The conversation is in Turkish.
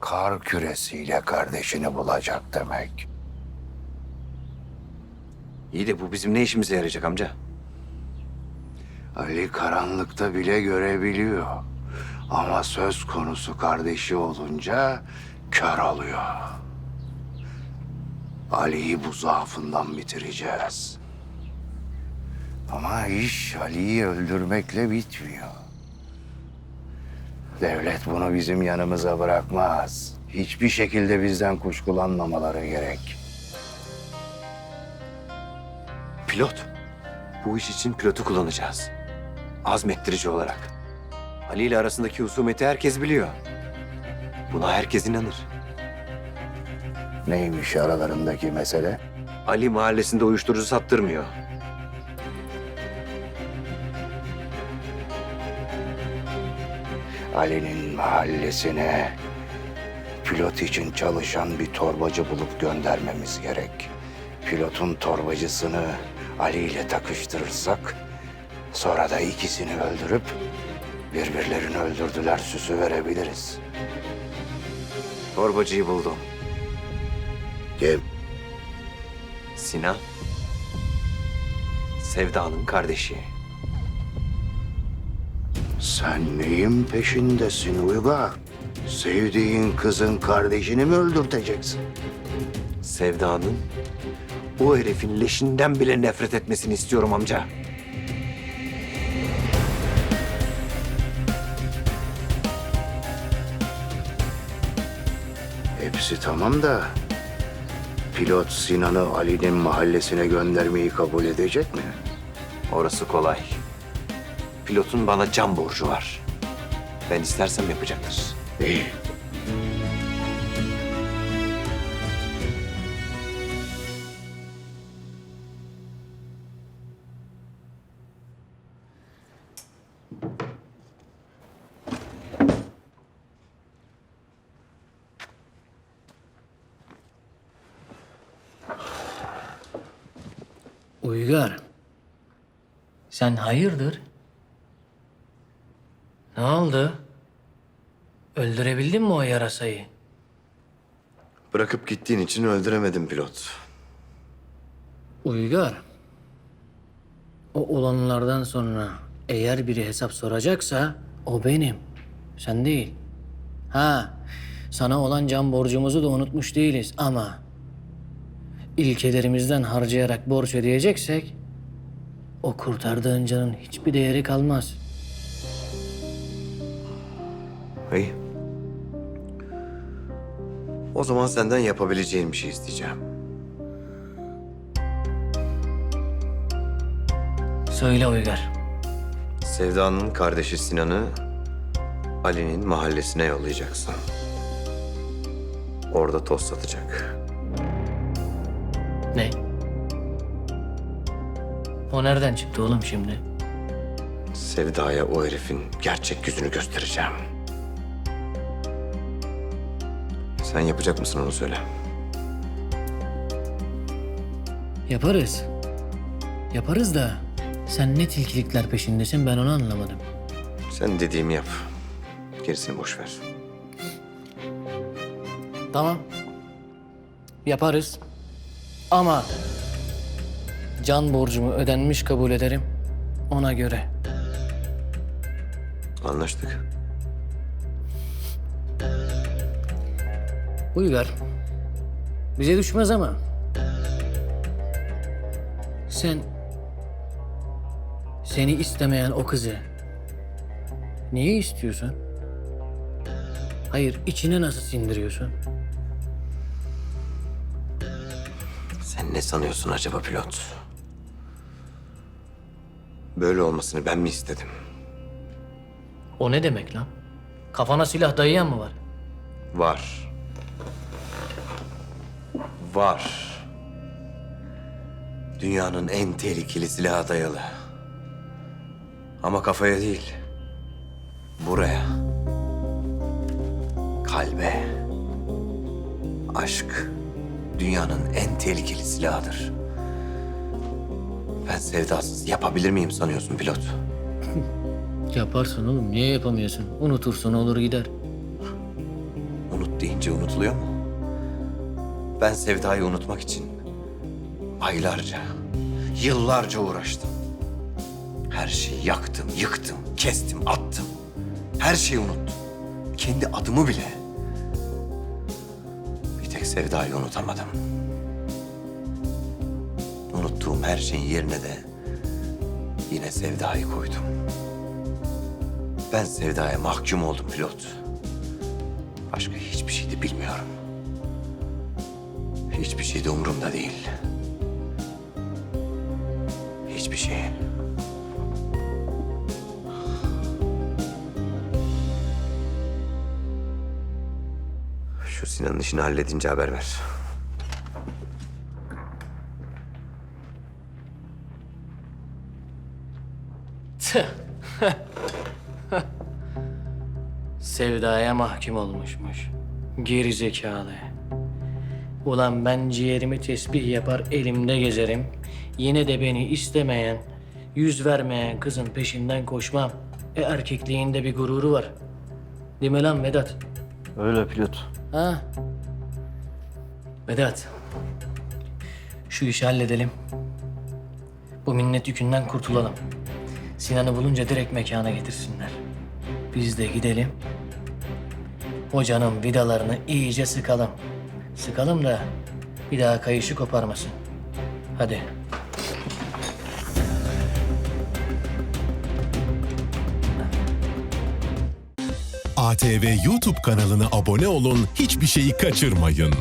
Kar küresiyle kardeşini bulacak demek. İyi de bu bizim ne işimize yarayacak amca? Ali karanlıkta bile görebiliyor. Ama söz konusu kardeşi olunca kör oluyor. Ali'yi bu zaafından bitireceğiz. Ama iş Ali'yi öldürmekle bitmiyor. Devlet bunu bizim yanımıza bırakmaz. Hiçbir şekilde bizden kuşkulanmamaları gerek. Pilot. Bu iş için pilotu kullanacağız. Azmettirici olarak. Ali ile arasındaki husumeti herkes biliyor. Buna herkes inanır. Neymiş aralarındaki mesele? Ali mahallesinde uyuşturucu sattırmıyor. Ali'nin mahallesine pilot için çalışan bir torbacı bulup göndermemiz gerek. Pilotun torbacısını Ali ile takıştırırsak sonra da ikisini öldürüp birbirlerini öldürdüler süsü verebiliriz. Torbacıyı buldum. Kim? Sinan. Sevda'nın kardeşi. Sen neyin peşindesin Uygar? Sevdiğin kızın kardeşini mi öldürteceksin? Sevda'nın o herifin leşinden bile nefret etmesini istiyorum amca. Hepsi tamam da pilot Sinan'ı Ali'nin mahallesine göndermeyi kabul edecek mi? Orası kolay. Pilotun bana can borcu var. Ben istersem yapacaktır. İyi. Uygar. Sen hayırdır? Ne oldu? Öldürebildin mi o yarasayı? Bırakıp gittiğin için öldüremedim pilot. Uygar. O olanlardan sonra eğer biri hesap soracaksa o benim. Sen değil. Ha, sana olan can borcumuzu da unutmuş değiliz ama ilkelerimizden harcayarak borç ödeyeceksek o kurtardığın canın hiçbir değeri kalmaz. İyi. O zaman senden yapabileceğin bir şey isteyeceğim. Söyle Uygar. Sevda'nın kardeşi Sinan'ı Ali'nin mahallesine yollayacaksın. Orada toz satacak. Ne? O nereden çıktı oğlum şimdi? Sevda'ya o herifin gerçek yüzünü göstereceğim. Sen yapacak mısın onu söyle. Yaparız. Yaparız da sen ne tilkilikler peşindesin ben onu anlamadım. Sen dediğimi yap. Gerisini boş ver. Tamam. Yaparız. Ama can borcumu ödenmiş kabul ederim. Ona göre. Anlaştık. Uygar. Bize düşmez ama. Sen seni istemeyen o kızı niye istiyorsun? Hayır, içine nasıl sindiriyorsun? Sen ne sanıyorsun acaba pilot? Böyle olmasını ben mi istedim? O ne demek lan? Kafana silah dayayan mı var? Var. Var. Dünyanın en tehlikeli silahı dayalı. Ama kafaya değil. Buraya. Kalbe. Aşk dünyanın en tehlikeli silahıdır. Ben sevdasız yapabilir miyim sanıyorsun pilot? Yaparsın oğlum. Niye yapamıyorsun? Unutursun olur gider. Unut deyince unutuluyor mu? Ben Sevda'yı unutmak için aylarca, yıllarca uğraştım. Her şeyi yaktım, yıktım, kestim, attım. Her şeyi unuttum. Kendi adımı bile. Bir tek Sevda'yı unutamadım. Unuttuğum her şeyin yerine de yine Sevda'yı koydum. Ben Sevda'ya mahkum oldum pilot. Başka hiçbir şey de bilmiyorum. Hiçbir şey de umurumda değil. Hiçbir şey. Şu Sinan'ın işini halledince haber ver. Sevdaya mahkum olmuşmuş. Geri zekalı. Ulan ben ciğerimi tesbih yapar elimde gezerim. Yine de beni istemeyen, yüz vermeyen kızın peşinden koşmam. E erkekliğinde bir gururu var. Değil mi lan Vedat? Öyle pilot. Ha? Vedat. Şu işi halledelim. Bu minnet yükünden kurtulalım. Sinan'ı bulunca direkt mekana getirsinler. Biz de gidelim. Hocanın vidalarını iyice sıkalım. Sıkalım da bir daha kayışı koparmasın. Hadi. ATV YouTube kanalına abone olun, hiçbir şeyi kaçırmayın.